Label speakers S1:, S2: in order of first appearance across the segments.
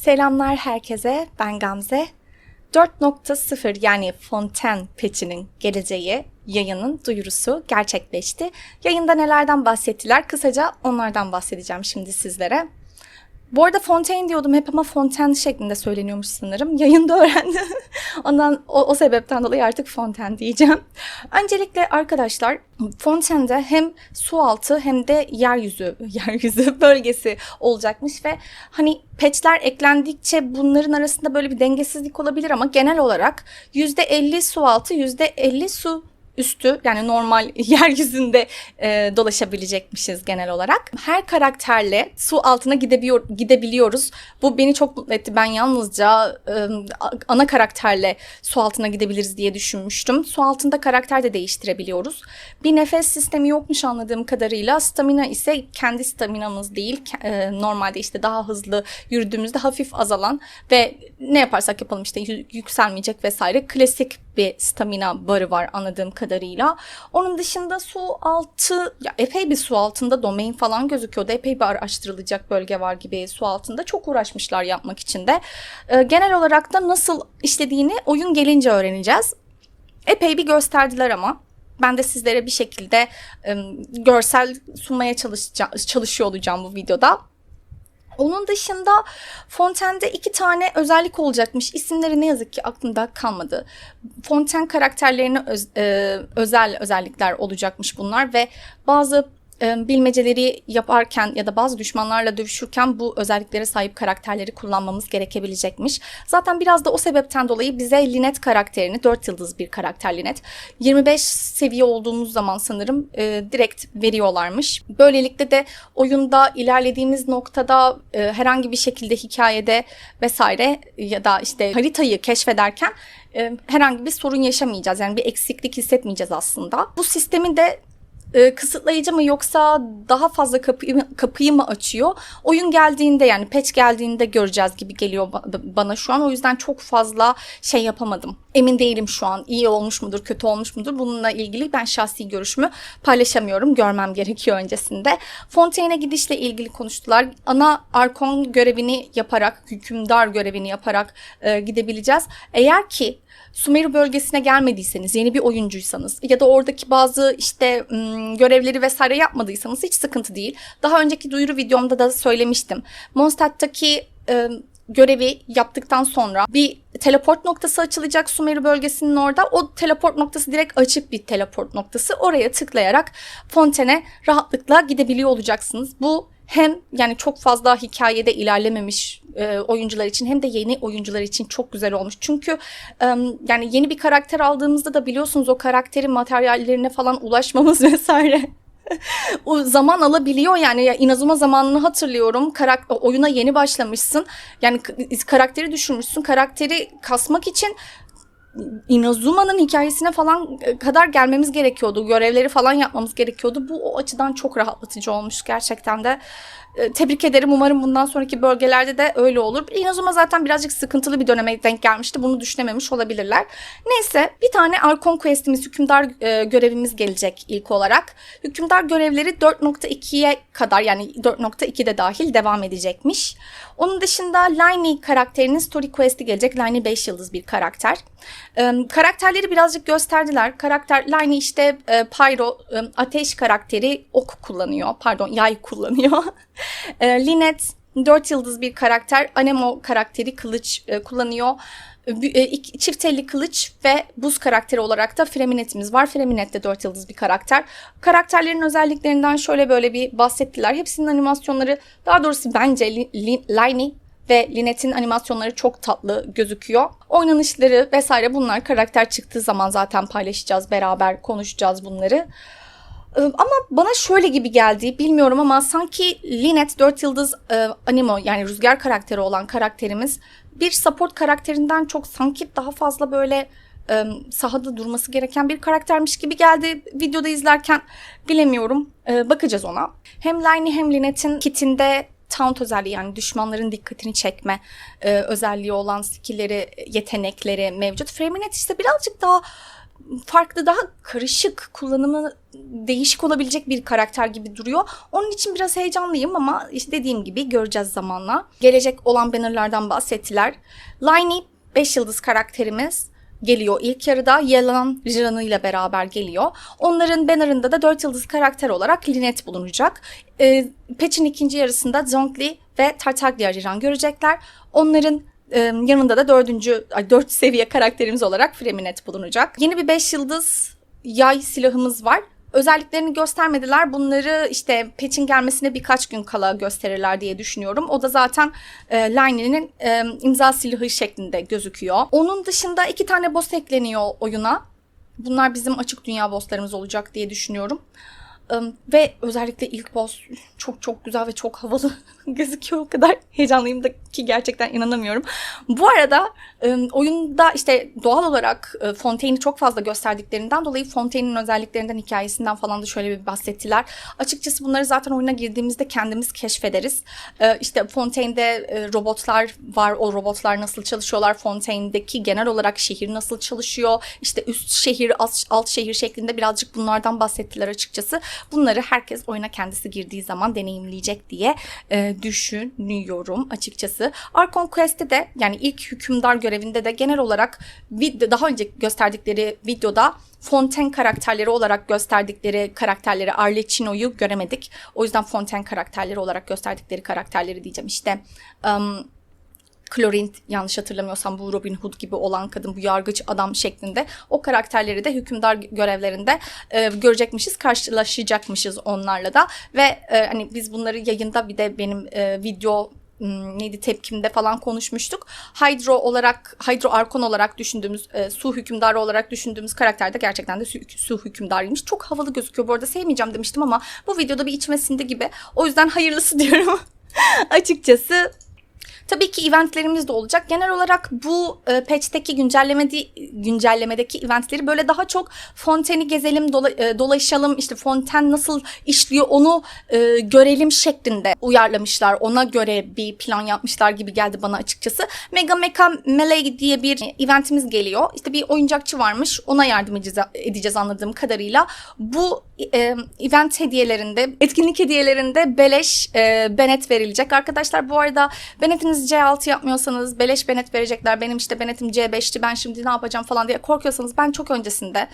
S1: Selamlar herkese, ben Gamze. 4.0 yani Fontaine patch'inin geleceği yayının duyurusu gerçekleşti. Yayında nelerden bahsettiler? Kısaca onlardan bahsedeceğim şimdi sizlere. Bu arada Fontaine diyordum hep ama Fontaine şeklinde söyleniyormuş sanırım. Yayında öğrendim. Ondan o, o sebepten dolayı artık Fontaine diyeceğim. Öncelikle arkadaşlar Fontaine'de hem su altı hem de yeryüzü yeryüzü bölgesi olacakmış ve hani patchler eklendikçe bunların arasında böyle bir dengesizlik olabilir ama genel olarak %50 su altı %50 su üstü yani normal yeryüzünde e, dolaşabilecekmişiz genel olarak. Her karakterle su altına gidebiliyor, gidebiliyoruz. Bu beni çok mutlu etti. Ben yalnızca e, ana karakterle su altına gidebiliriz diye düşünmüştüm. Su altında karakter de değiştirebiliyoruz. Bir nefes sistemi yokmuş anladığım kadarıyla. Stamina ise kendi staminamız değil. E, normalde işte daha hızlı yürüdüğümüzde hafif azalan ve ne yaparsak yapalım işte yükselmeyecek vesaire klasik bir stamina barı var anladığım kadarıyla. Onun dışında su altı, ya epey bir su altında domain falan gözüküyordu. Epey bir araştırılacak bölge var gibi su altında. Çok uğraşmışlar yapmak için de. Ee, genel olarak da nasıl işlediğini oyun gelince öğreneceğiz. Epey bir gösterdiler ama. Ben de sizlere bir şekilde e, görsel sunmaya çalışıyor olacağım bu videoda. Onun dışında Fontaine'de iki tane özellik olacakmış. İsimleri ne yazık ki aklımda kalmadı. Fontaine karakterlerine öz, e, özel özellikler olacakmış bunlar ve bazı bilmeceleri yaparken ya da bazı düşmanlarla dövüşürken bu özelliklere sahip karakterleri kullanmamız gerekebilecekmiş. Zaten biraz da o sebepten dolayı bize Linet karakterini 4 yıldız bir karakter Linet 25 seviye olduğumuz zaman sanırım e, direkt veriyorlarmış. Böylelikle de oyunda ilerlediğimiz noktada e, herhangi bir şekilde hikayede vesaire ya da işte haritayı keşfederken herhangi bir sorun yaşamayacağız. Yani bir eksiklik hissetmeyeceğiz aslında. Bu sistemi de e, kısıtlayıcı mı yoksa daha fazla kapıyı, kapıyı mı açıyor? Oyun geldiğinde yani patch geldiğinde göreceğiz gibi geliyor bana şu an. O yüzden çok fazla şey yapamadım. Emin değilim şu an. İyi olmuş mudur, kötü olmuş mudur? Bununla ilgili ben şahsi görüşümü paylaşamıyorum. Görmem gerekiyor öncesinde. Fontaine'e gidişle ilgili konuştular. Ana Arkon görevini yaparak, hükümdar görevini yaparak e, gidebileceğiz. Eğer ki Sumeru bölgesine gelmediyseniz, yeni bir oyuncuysanız ya da oradaki bazı işte görevleri vesaire yapmadıysanız hiç sıkıntı değil. Daha önceki duyuru videomda da söylemiştim. Mondstadt'taki görevi yaptıktan sonra bir teleport noktası açılacak Sumeru bölgesinin orada. O teleport noktası direkt açık bir teleport noktası. Oraya tıklayarak Fontaine'e rahatlıkla gidebiliyor olacaksınız. Bu hem yani çok fazla hikayede ilerlememiş e, oyuncular için hem de yeni oyuncular için çok güzel olmuş. Çünkü e, yani yeni bir karakter aldığımızda da biliyorsunuz o karakterin materyallerine falan ulaşmamız vesaire o zaman alabiliyor yani ya Inazuma zamanını hatırlıyorum. Karak oyuna yeni başlamışsın. Yani karakteri düşürmüşsün. Karakteri kasmak için Inazuma'nın hikayesine falan e, kadar gelmemiz gerekiyordu. Görevleri falan yapmamız gerekiyordu. Bu o açıdan çok rahatlatıcı olmuş gerçekten de. E, tebrik ederim. Umarım bundan sonraki bölgelerde de öyle olur. Inazuma zaten birazcık sıkıntılı bir döneme denk gelmişti. Bunu düşünememiş olabilirler. Neyse bir tane Arkon Quest'imiz, hükümdar e, görevimiz gelecek ilk olarak. Hükümdar görevleri 4.2'ye kadar yani 4.2'de dahil devam edecekmiş. Onun dışında Liney karakterinin Story Quest'i gelecek. Liney 5 yıldız bir karakter. E, karakterleri birazcık gösterdiler. Karakter Liney işte e, Pyro, e, ateş karakteri ok kullanıyor. Pardon yay kullanıyor. e, Linet 4 yıldız bir karakter. Anemo karakteri kılıç e, kullanıyor. E, çift elli kılıç ve buz karakteri olarak da Freminet'imiz var. Freminet de 4 yıldız bir karakter. Karakterlerin özelliklerinden şöyle böyle bir bahsettiler. Hepsinin animasyonları daha doğrusu bence Liney ve Linet'in animasyonları çok tatlı gözüküyor. Oynanışları vesaire bunlar karakter çıktığı zaman zaten paylaşacağız, beraber konuşacağız bunları. Ama bana şöyle gibi geldi bilmiyorum ama sanki Linet 4 yıldız e, animo yani rüzgar karakteri olan karakterimiz bir support karakterinden çok sanki daha fazla böyle e, sahada durması gereken bir karaktermiş gibi geldi videoda izlerken bilemiyorum e, bakacağız ona. Hem Liney hem Linet'in kitinde taunt özelliği yani düşmanların dikkatini çekme e, özelliği olan skillleri, yetenekleri mevcut. Framinet işte birazcık daha farklı daha karışık kullanımı değişik olabilecek bir karakter gibi duruyor. Onun için biraz heyecanlıyım ama işte dediğim gibi göreceğiz zamanla. Gelecek olan bannerlardan bahsettiler. Liney 5 yıldız karakterimiz geliyor ilk yarıda. Yelan Jiran'ı ile beraber geliyor. Onların bannerında da 4 yıldız karakter olarak Linet bulunacak. Ee, patch'in ikinci yarısında Zhongli ve Tartaglia Jiran görecekler. Onların e, yanında da dördüncü, ay, dört seviye karakterimiz olarak Freminet bulunacak. Yeni bir 5 yıldız yay silahımız var. Özelliklerini göstermediler. Bunları işte patch'in gelmesine birkaç gün kala gösterirler diye düşünüyorum. O da zaten e, Line'nin e, imza silahı şeklinde gözüküyor. Onun dışında iki tane boss ekleniyor oyuna. Bunlar bizim açık dünya bosslarımız olacak diye düşünüyorum. Ve özellikle ilk boss çok çok güzel ve çok havalı gözüküyor. O kadar heyecanlıyım da ki gerçekten inanamıyorum. Bu arada oyunda işte doğal olarak e, Fontaine'i çok fazla gösterdiklerinden dolayı Fontaine'in özelliklerinden, hikayesinden falan da şöyle bir bahsettiler. Açıkçası bunları zaten oyuna girdiğimizde kendimiz keşfederiz. İşte Fontaine'de e, robotlar var. O robotlar nasıl çalışıyorlar? Fontaine'deki genel olarak şehir nasıl çalışıyor? İşte üst şehir, alt şehir şeklinde birazcık bunlardan bahsettiler açıkçası. Bunları herkes oyuna kendisi girdiği zaman deneyimleyecek diye e, düşünüyorum açıkçası. Arkon Quest'te de yani ilk hükümdar görevinde de genel olarak video, daha önce gösterdikleri videoda Fontaine karakterleri olarak gösterdikleri karakterleri Arlecchino'yu göremedik. O yüzden Fontaine karakterleri olarak gösterdikleri karakterleri diyeceğim. İşte um, Clorint yanlış hatırlamıyorsam bu Robin Hood gibi olan kadın bu yargıç adam şeklinde o karakterleri de hükümdar görevlerinde e, görecekmişiz karşılaşacakmışız onlarla da ve e, hani biz bunları yayında bir de benim e, video neydi tepkimde falan konuşmuştuk. Hydro olarak, Hydro Arkon olarak düşündüğümüz, e, su hükümdarı olarak düşündüğümüz karakter de gerçekten de su, su hükümdarıymış. Çok havalı gözüküyor. Bu arada sevmeyeceğim demiştim ama bu videoda bir içime sindi gibi. O yüzden hayırlısı diyorum. Açıkçası Tabii ki eventlerimiz de olacak. Genel olarak bu e, patch'teki güncellemedi, güncellemedeki eventleri böyle daha çok Fontaine'i gezelim, dola, e, dolaşalım, işte Fontaine nasıl işliyor onu e, görelim şeklinde uyarlamışlar. Ona göre bir plan yapmışlar gibi geldi bana açıkçası. Mega Mecha Melee diye bir eventimiz geliyor. İşte bir oyuncakçı varmış. Ona yardım edeceğiz anladığım kadarıyla. Bu event hediyelerinde, etkinlik hediyelerinde beleş e, benet verilecek. Arkadaşlar bu arada benetiniz C6 yapmıyorsanız beleş benet verecekler. Benim işte benetim C5'ti ben şimdi ne yapacağım falan diye korkuyorsanız ben çok öncesinde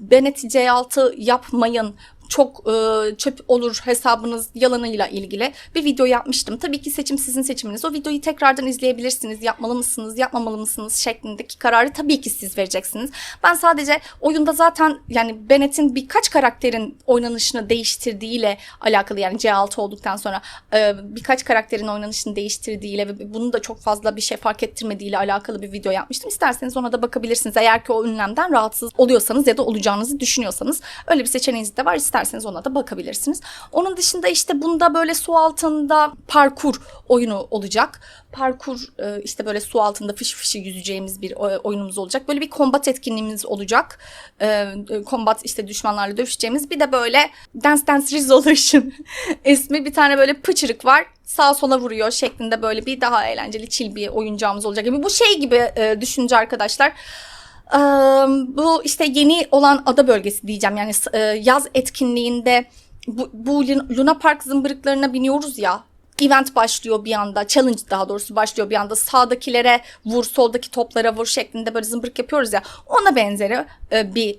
S1: beneti C6 yapmayın çok e, çöp olur hesabınız yalanıyla ilgili bir video yapmıştım. Tabii ki seçim sizin seçiminiz. O videoyu tekrardan izleyebilirsiniz. Yapmalı mısınız, yapmamalı mısınız şeklindeki kararı tabii ki siz vereceksiniz. Ben sadece oyunda zaten yani Bennett'in birkaç karakterin oynanışını değiştirdiğiyle alakalı yani C6 olduktan sonra e, birkaç karakterin oynanışını değiştirdiğiyle ve bunu da çok fazla bir şey fark ettirmediğiyle alakalı bir video yapmıştım. İsterseniz ona da bakabilirsiniz. Eğer ki o ünlemden rahatsız oluyorsanız ya da olacağınızı düşünüyorsanız öyle bir seçeneğiniz de var. İsterseniz ona da bakabilirsiniz. Onun dışında işte bunda böyle su altında parkur oyunu olacak. Parkur e, işte böyle su altında fış fışı yüzeceğimiz bir e, oyunumuz olacak. Böyle bir kombat etkinliğimiz olacak. E, Kombat işte düşmanlarla dövüşeceğimiz. Bir de böyle Dance Dance Resolution ismi bir tane böyle pıçırık var sağa sola vuruyor şeklinde böyle bir daha eğlenceli chill bir oyuncağımız olacak. Yani bu şey gibi e, düşünce arkadaşlar. Bu işte yeni olan ada bölgesi diyeceğim. Yani yaz etkinliğinde bu, bu Luna Park zımbırıklarına biniyoruz ya event başlıyor bir anda challenge daha doğrusu başlıyor bir anda. Sağdakilere vur soldaki toplara vur şeklinde böyle zımbırık yapıyoruz ya ona benzeri bir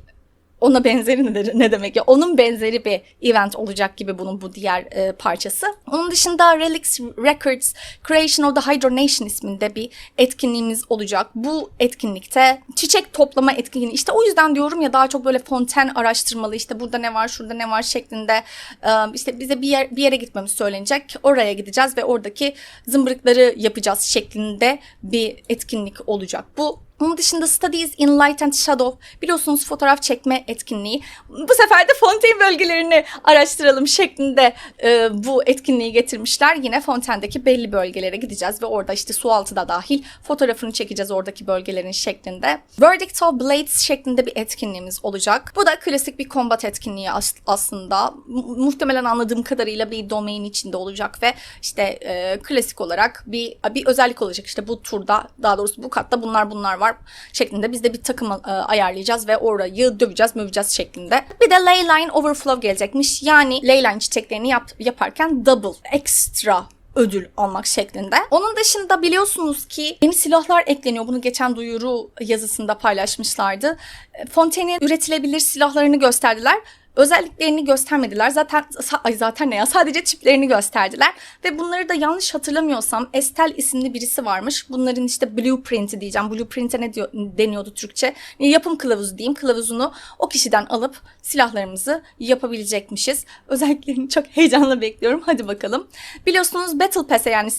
S1: ona benzeri ne, ne demek ya? Onun benzeri bir event olacak gibi bunun bu diğer e, parçası. Onun dışında Relix Records Creation of the Hydro isminde bir etkinliğimiz olacak. Bu etkinlikte çiçek toplama etkinliği. İşte o yüzden diyorum ya daha çok böyle fonten araştırmalı. işte burada ne var, şurada ne var şeklinde e, işte bize bir, yer, bir yere gitmemiz söylenecek. Oraya gideceğiz ve oradaki zımbırıkları yapacağız şeklinde bir etkinlik olacak. Bu onun dışında Studies in Light and Shadow biliyorsunuz fotoğraf çekme etkinliği. Bu sefer de Fontaine bölgelerini araştıralım şeklinde e, bu etkinliği getirmişler. Yine Fontaine'deki belli bölgelere gideceğiz ve orada işte su altı da dahil fotoğrafını çekeceğiz oradaki bölgelerin şeklinde. Verdict of Blades şeklinde bir etkinliğimiz olacak. Bu da klasik bir combat etkinliği as- aslında. Mu- muhtemelen anladığım kadarıyla bir domain içinde olacak ve işte e, klasik olarak bir bir özellik olacak. İşte bu turda daha doğrusu bu katta bunlar bunlar var. Var şeklinde. Biz de bir takım e, ayarlayacağız ve orayı döveceğiz, möveceğiz şeklinde. Bir de leyline overflow gelecekmiş. Yani leyline çiçeklerini yap, yaparken double, extra ödül almak şeklinde. Onun dışında biliyorsunuz ki yeni silahlar ekleniyor. Bunu geçen duyuru yazısında paylaşmışlardı. E, Fontaine'in üretilebilir silahlarını gösterdiler. Özelliklerini göstermediler. Zaten ay zaten ne ya? Sadece tiplerini gösterdiler. Ve bunları da yanlış hatırlamıyorsam Estel isimli birisi varmış. Bunların işte blueprint'i diyeceğim. Blueprint'e ne diyor, deniyordu Türkçe? Yapım kılavuzu diyeyim. Kılavuzunu o kişiden alıp silahlarımızı yapabilecekmişiz. Özelliklerini çok heyecanla bekliyorum. Hadi bakalım. Biliyorsunuz Battle Pass'e yani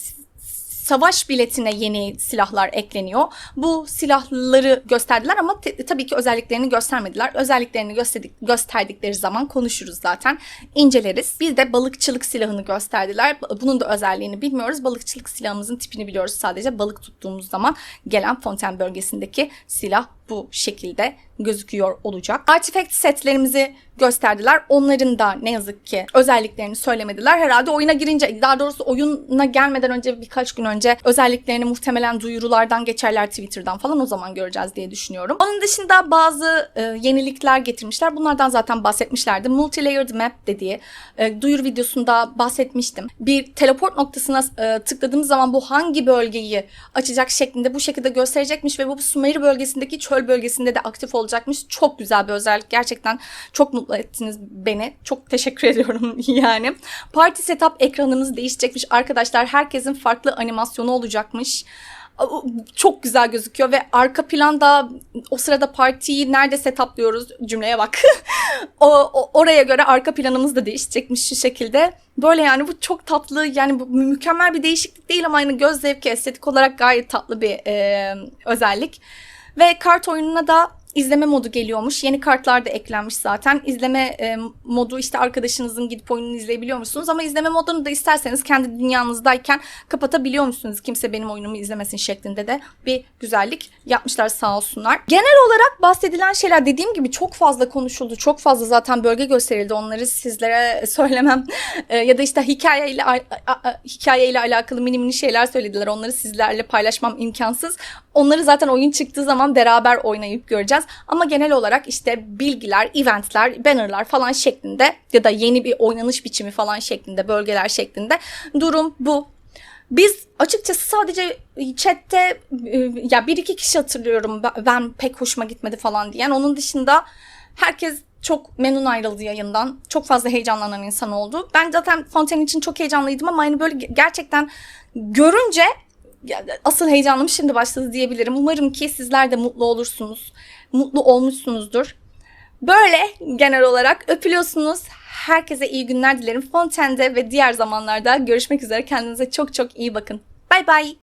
S1: savaş biletine yeni silahlar ekleniyor. Bu silahları gösterdiler ama tabii ki özelliklerini göstermediler. Özelliklerini gösterdik, gösterdikleri zaman konuşuruz zaten. inceleriz. Bir de balıkçılık silahını gösterdiler. Bunun da özelliğini bilmiyoruz. Balıkçılık silahımızın tipini biliyoruz sadece. Balık tuttuğumuz zaman gelen Fontaine bölgesindeki silah bu şekilde gözüküyor olacak. Artifact setlerimizi gösterdiler. Onların da ne yazık ki özelliklerini söylemediler. Herhalde oyuna girince, daha doğrusu oyuna gelmeden önce birkaç gün önce özelliklerini muhtemelen duyurulardan geçerler Twitter'dan falan o zaman göreceğiz diye düşünüyorum. Onun dışında bazı e, yenilikler getirmişler. Bunlardan zaten bahsetmişlerdi. Multilayered Map dediği e, duyuru videosunda bahsetmiştim. Bir teleport noktasına e, tıkladığımız zaman bu hangi bölgeyi açacak şeklinde bu şekilde gösterecekmiş ve bu Sumeri bölgesindeki çöl bölgesinde de aktif olacakmış. Çok güzel bir özellik. Gerçekten çok mutlu ettiniz beni. Çok teşekkür ediyorum yani. Party setup ekranımız değişecekmiş arkadaşlar. Herkesin farklı animasyonu olacakmış çok güzel gözüküyor ve arka planda o sırada partiyi nerede setuplıyoruz cümleye bak. o, o- oraya göre arka planımız da değişecekmiş şu şekilde. Böyle yani bu çok tatlı yani bu mükemmel bir değişiklik değil ama aynı göz zevki estetik olarak gayet tatlı bir e, özellik. Ve kart oyununa da izleme modu geliyormuş. Yeni kartlar da eklenmiş zaten. İzleme e, modu işte arkadaşınızın gidip oyununu izleyebiliyor musunuz? Ama izleme modunu da isterseniz kendi dünyanızdayken kapatabiliyor musunuz? Kimse benim oyunumu izlemesin şeklinde de bir güzellik yapmışlar sağ olsunlar. Genel olarak bahsedilen şeyler dediğim gibi çok fazla konuşuldu. Çok fazla zaten bölge gösterildi. Onları sizlere söylemem E, ya da işte hikayeyle hikayeyle alakalı mini mini şeyler söylediler. Onları sizlerle paylaşmam imkansız. Onları zaten oyun çıktığı zaman beraber oynayıp göreceğiz. Ama genel olarak işte bilgiler, eventler, bannerlar falan şeklinde ya da yeni bir oynanış biçimi falan şeklinde, bölgeler şeklinde durum bu. Biz açıkçası sadece chatte e, ya bir iki kişi hatırlıyorum ben- pek hoşuma gitmedi falan diyen. Onun dışında herkes çok memnun ayrıldı yayından. Çok fazla heyecanlanan insan oldu. Ben zaten Fontaine için çok heyecanlıydım ama hani böyle gerçekten görünce asıl heyecanım şimdi başladı diyebilirim. Umarım ki sizler de mutlu olursunuz. Mutlu olmuşsunuzdur. Böyle genel olarak öpülüyorsunuz. Herkese iyi günler dilerim. Fontaine'de ve diğer zamanlarda görüşmek üzere. Kendinize çok çok iyi bakın. Bay bay.